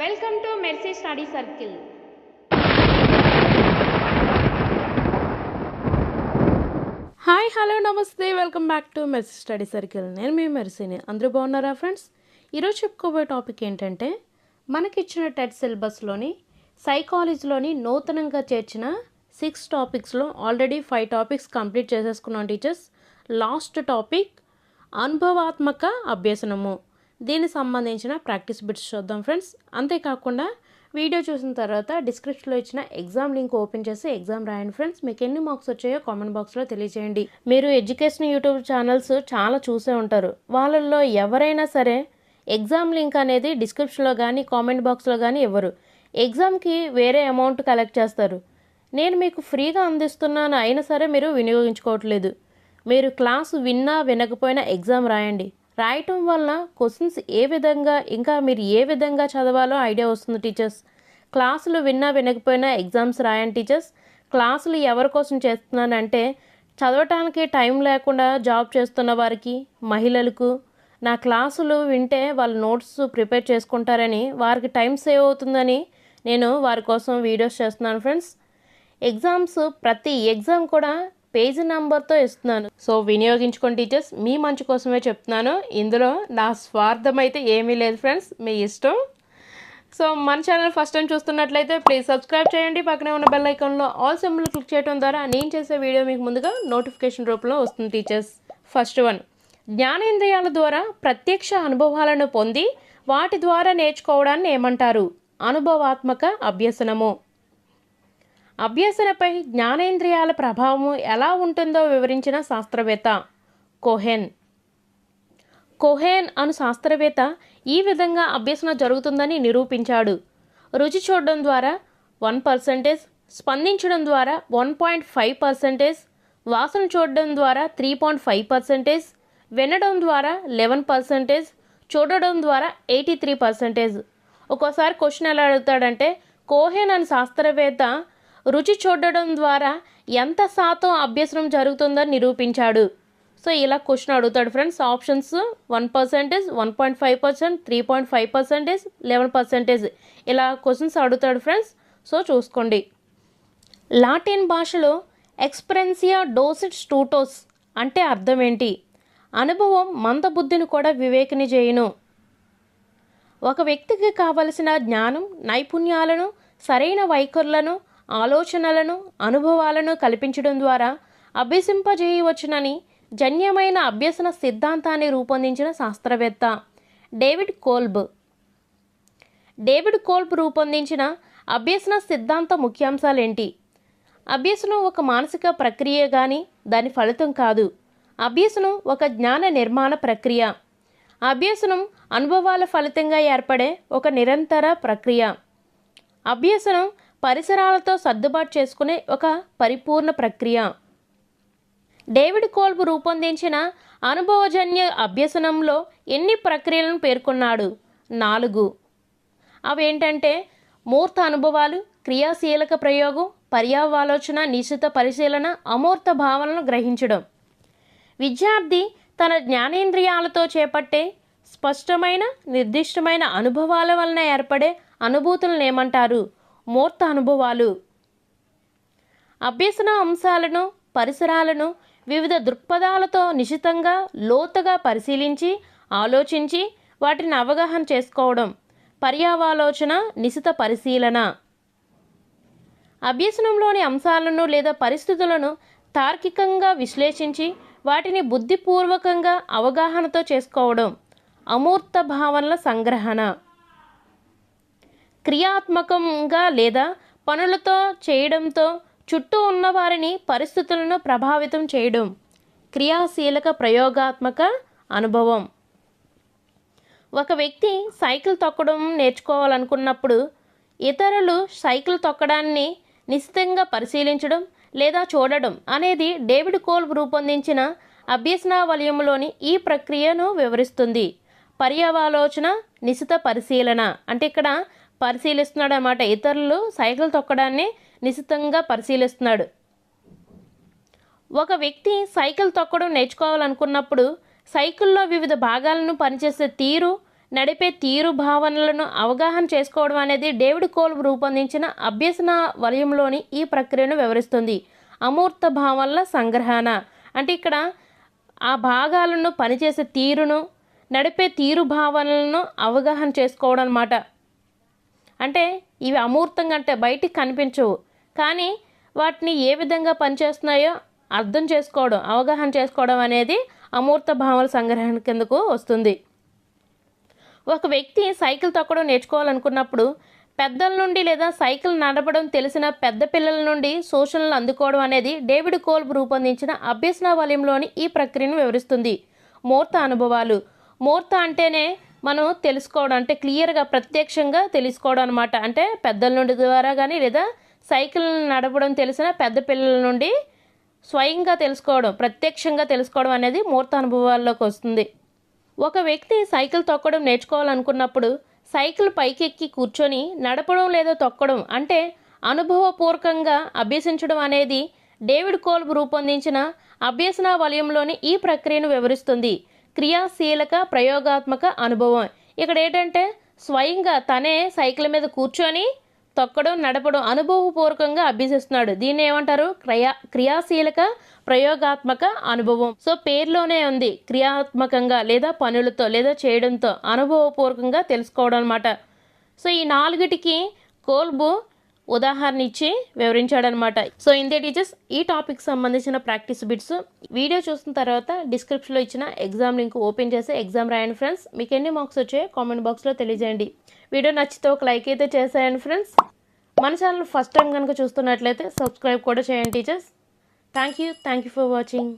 Welcome to Mercy study circle hi hello నమస్తే. Welcome back to Mercy study circle నేను మీ మెర్సీని అందరూ బాగున్నారా ఫ్రెండ్స్ ఈరోజు చెప్పుకోబోయే టాపిక్ ఏంటంటే మనకిచ్చిన టెట్ సిలబస్లోని సైకాలజీలోని నూతనంగా చేర్చిన సిక్స్ టాపిక్స్లో ఆల్రెడీ ఫైవ్ టాపిక్స్ కంప్లీట్ చేసేసుకున్నాం టీచర్స్ లాస్ట్ టాపిక్ అనుభవాత్మక అభ్యసనము. దీనికి సంబంధించిన ప్రాక్టీస్ బిట్స్ చూద్దాం ఫ్రెండ్స్. అంతేకాకుండా వీడియో చూసిన తర్వాత డిస్క్రిప్షన్లో ఇచ్చిన ఎగ్జామ్ లింక్ ఓపెన్ చేసి ఎగ్జామ్ రాయండి ఫ్రెండ్స్. మీకు ఎన్ని మార్క్స్ వచ్చాయో కామెంట్ బాక్స్లో తెలియజేయండి మీరు ఎడ్యుకేషన్ యూట్యూబ్ ఛానల్స్ చాలా చూసే ఉంటారు. వాళ్ళల్లో ఎవరైనా సరే ఎగ్జామ్ లింక్ అనేది డిస్క్రిప్షన్లో కానీ కామెంట్ బాక్స్లో కానీ ఇవ్వరు. ఎగ్జామ్కి వేరే అమౌంట్ కలెక్ట్ చేస్తారు. నేను మీకు ఫ్రీగా అందిస్తున్నాను అయినా సరే మీరు వినియోగించుకోవట్లేదు. మీరు క్లాసు విన్నా వినకపోయినా ఎగ్జామ్ రాయండి. రాయటం వల్ల క్వశ్చన్స్ ఏ విధంగా ఇంకా మీరు ఏ విధంగా చదవాలో ఐడియా వస్తుంది టీచర్స్. క్లాసులు విన్నా వినకపోయినా ఎగ్జామ్స్ రాయండి టీచర్స్. క్లాసులు ఎవరి కోసం చేస్తున్నానంటే చదవటానికి టైం లేకుండా జాబ్ చేస్తున్న వారికి మహిళలకు. నా క్లాసులు వింటే వాళ్ళు నోట్స్ ప్రిపేర్ చేసుకుంటారని వారికి టైం సేవ్ అవుతుందని నేను వారి కోసం వీడియోస్ చేస్తున్నాను ఫ్రెండ్స్. ఎగ్జామ్స్ ప్రతి ఎగ్జామ్ కూడా పేజీ నెంబర్తో ఇస్తున్నాను. So వినియోగించుకోండి teachers. మీ మంచి కోసమే చెప్తున్నాను. ఇందులో నా స్వార్థం అయితే ఏమీ లేదు ఫ్రెండ్స్. మీ ఇష్టం. సో మన ఛానల్ ఫస్ట్ టైం చూస్తున్నట్లయితే ప్లీజ్ సబ్స్క్రైబ్ చేయండి. పక్కనే ఉన్న బెల్ ఐకాన్లో ఆల్ సింబల్ క్లిక్ చేయడం ద్వారా నేను చేసే వీడియో మీకు ముందుగా నోటిఫికేషన్ రూపంలో వస్తుంది టీచర్స్. First one. జ్ఞానేంద్రియాల ద్వారా ప్రత్యక్ష అనుభవాలను పొంది వాటి ద్వారా నేర్చుకోవడాన్ని ఏమంటారు? అనుభవాత్మక అభ్యసనము. అభ్యసనపై జ్ఞానేంద్రియాల ప్రభావం ఎలా ఉంటుందో వివరించిన శాస్త్రవేత్త కోహెన్. కోహెన్ అను శాస్త్రవేత్త ఈ విధంగా అభ్యసన జరుగుతుందని నిరూపించాడు. రుచి చూడడం ద్వారా వన్ పర్సెంటేజ్ స్పందించడం ద్వారా వన్ పాయింట్ ఫైవ్ పర్సెంటేజ్ వాసన చూడడం ద్వారా త్రీ పాయింట్ ఫైవ్ పర్సెంటేజ్ వినడం ద్వారా లెవెన్ పర్సెంటేజ్ చూడడం ద్వారా ఎయిటీ త్రీ పర్సెంటేజ్. ఒక్కోసారి క్వశ్చన్ ఎలా అడుగుతాడంటే కోహెన్ అని శాస్త్రవేత్త రుచి చూడడం ద్వారా ఎంత శాతం అభ్యసనం జరుగుతుందో నిరూపించాడు. సో ఇలా క్వశ్చన్ అడుగుతాడు friends. Options one percentage one point five percent three point five percentage eleven percentage. ఇలా క్వశ్చన్స్ అడుగుతాడు ఫ్రెండ్స్. సో చూసుకోండి. లాటిన్ భాషలో ఎక్స్ప్రెన్సియా డోసిట్ స్టూటోస్ అంటే అర్థం ఏంటి? అనుభవం మందబుద్ధిని కూడా వివేకిని చేయును. ఒక వ్యక్తికి కావలసిన జ్ఞానం నైపుణ్యాలను సరైన వైఖరులను ఆలోచనలను అనుభవాలను కల్పించడం ద్వారా అభ్యసింపజేయవచ్చునని జన్యమైన అభ్యసన సిద్ధాంతాన్ని రూపొందించిన శాస్త్రవేత్త డేవిడ్ కోల్బ్. డేవిడ్ కోల్బ్ రూపొందించిన అభ్యసన సిద్ధాంత ముఖ్యాంశాలేంటి? అభ్యసనం ఒక మానసిక ప్రక్రియ కానీ దాని ఫలితం కాదు. అభ్యసనం ఒక జ్ఞాన నిర్మాణ ప్రక్రియ. అభ్యసనం అనుభవాల ఫలితంగా ఏర్పడే ఒక నిరంతర ప్రక్రియ. అభ్యసనం పరిసరాలతో సర్దుబాటు చేసుకునే ఒక పరిపూర్ణ ప్రక్రియ. డేవిడ్ కోల్బ్ రూపొందించిన అనుభవజన్య అభ్యసనంలో ఎన్ని ప్రక్రియలను పేర్కొన్నాడు? నాలుగు. అవేంటంటే మూర్త అనుభవాలు క్రియాశీలక ప్రయోగం పర్యావాలోచన నిశ్చిత పరిశీలన అమూర్త భావనను గ్రహించడం. విద్యార్థి తన జ్ఞానేంద్రియాలతో చేపట్టే స్పష్టమైన నిర్దిష్టమైన అనుభవాల వలన ఏర్పడే అనుభూతులను ఏమంటారు? మూర్త అనుభవాలు. అభ్యసన అంశాలను పరిసరాలను వివిధ దృక్పథాలతో నిశితంగా లోతుగా పరిశీలించి ఆలోచించి వాటిని అవగాహన చేసుకోవడం. పర్యావాలోచన నిశిత పరిశీలన. అభ్యసనంలోని అంశాలను లేదా పరిస్థితులను తార్కికంగా విశ్లేషించి వాటిని బుద్ధిపూర్వకంగా అవగాహనతో చేసుకోవడం. అమూర్త భావనల సంగ్రహణ. క్రియాత్మకంగా లేదా పనులతో చేయడంతో చుట్టూ ఉన్న వారిని పరిస్థితులను ప్రభావితం చేయడం క్రియాశీలక ప్రయోగాత్మక అనుభవం. ఒక వ్యక్తి సైకిల్ తొక్కడం నేర్చుకోవాలనుకున్నప్పుడు ఇతరులు సైకిల్ తొక్కడాన్ని నిశ్చితంగా పరిశీలించడం లేదా చూడడం అనేది డేవిడ్ కోల్బ్ రూపొందించిన అభ్యసన వలయంలోని ఈ ప్రక్రియను వివరిస్తుంది. పర్యావాలోచన నిశిత పరిశీలన అంటే ఇక్కడ పరిశీలిస్తున్నాడు అన్నమాట ఇతరులు సైకిల్ తొక్కడాన్ని నిశితంగా పరిశీలిస్తున్నాడు. ఒక వ్యక్తి సైకిల్ తొక్కడం నేర్చుకోవాలనుకున్నప్పుడు సైకిల్లో వివిధ భాగాలను పనిచేసే తీరు నడిపే తీరు భావనలను అవగాహన చేసుకోవడం అనేది డేవిడ్ కోల్ రూపొందించిన అభ్యసన వలయంలోని ఈ ప్రక్రియను వివరిస్తుంది. అమూర్త భావనల సంగ్రహణ. అంటే ఇక్కడ ఆ భాగాలను పనిచేసే తీరును నడిపే తీరు భావనలను అవగాహన చేసుకోవడం అన్నమాట. అంటే ఇవి అమూర్తంగా అంటే బయటికి కనిపించవు. కానీ వాటిని ఏ విధంగా పనిచేస్తున్నాయో అర్థం చేసుకోవడం అవగాహన చేసుకోవడం అనేది అమూర్త భావన సంగ్రహణ కిందకు వస్తుంది. ఒక వ్యక్తి సైకిల్ తొక్కడం నేర్చుకోవాలనుకున్నప్పుడు పెద్దల నుండి లేదా సైకిల్ నడపడం తెలిసిన పెద్ద పిల్లల నుండి సూచనలు అందుకోవడం అనేది డేవిడ్ కోల్బ్ రూపొందించిన అభ్యసన వలయంలోని ఈ ప్రక్రియను వివరిస్తుంది. మూర్త అనుభవాలు. మూర్త అంటేనే మనం తెలుసుకోవడం అంటే క్లియర్గా ప్రత్యక్షంగా తెలుసుకోవడం అనమాట అంటే పెద్దల నుండి ద్వారా కానీ లేదా సైకిల్ నడపడం తెలిసిన పెద్ద పిల్లల నుండి స్వయంగా తెలుసుకోవడం ప్రత్యక్షంగా తెలుసుకోవడం అనేది మూర్త అనుభవాల్లోకి వస్తుంది. ఒక వ్యక్తి సైకిల్ తొక్కడం నేర్చుకోవాలనుకున్నప్పుడు సైకిల్ పైకెక్కి కూర్చొని నడపడం లేదా తొక్కడం అంటే అనుభవపూర్వకంగా అభ్యసించడం అనేది డేవిడ్ కోల్బ్ రూపొందించిన అభ్యసన వలయంలోని ఈ ప్రక్రియను వివరిస్తుంది. క్రియాశీలక ప్రయోగాత్మక అనుభవం. ఇక్కడ ఏంటంటే స్వయంగా తనే సైకిల్ మీద కూర్చొని తొక్కడం నడపడం అనుభవపూర్వకంగా అభ్యసిస్తున్నాడు. దీన్ని ఏమంటారు? క్రియా క్రియాశీలక ప్రయోగాత్మక అనుభవం. సో పేర్లోనే ఉంది. క్రియాత్మకంగా లేదా పనులతో లేదా చేయడంతో అనుభవపూర్వకంగా తెలుసుకోవడం అనమాట సో ఈ నాలుగిటికి కోల్బు ఉదాహరణ ఇచ్చి వివరించాడనమాట. సో ఇంతే టీచర్స్ ఈ టాపిక్ సంబంధించిన ప్రాక్టీస్ బిట్స్ వీడియో చూసిన తర్వాత డిస్క్రిప్షన్లో ఇచ్చిన ఎగ్జామ్ లింక్ ఓపెన్ చేసి ఎగ్జామ్ రాయండి ఫ్రెండ్స్. మీకు ఎన్ని మార్క్స్ వచ్చాయో కామెంట్ బాక్స్లో తెలియజేయండి. వీడియో నచ్చితే ఒక లైక్ అయితే చేసేయండి ఫ్రెండ్స్. మన ఛానల్ ఫస్ట్ టైం కనుక చూస్తున్నట్లయితే సబ్స్క్రైబ్ కూడా చేయండి teachers. Thank you. Thank you for watching.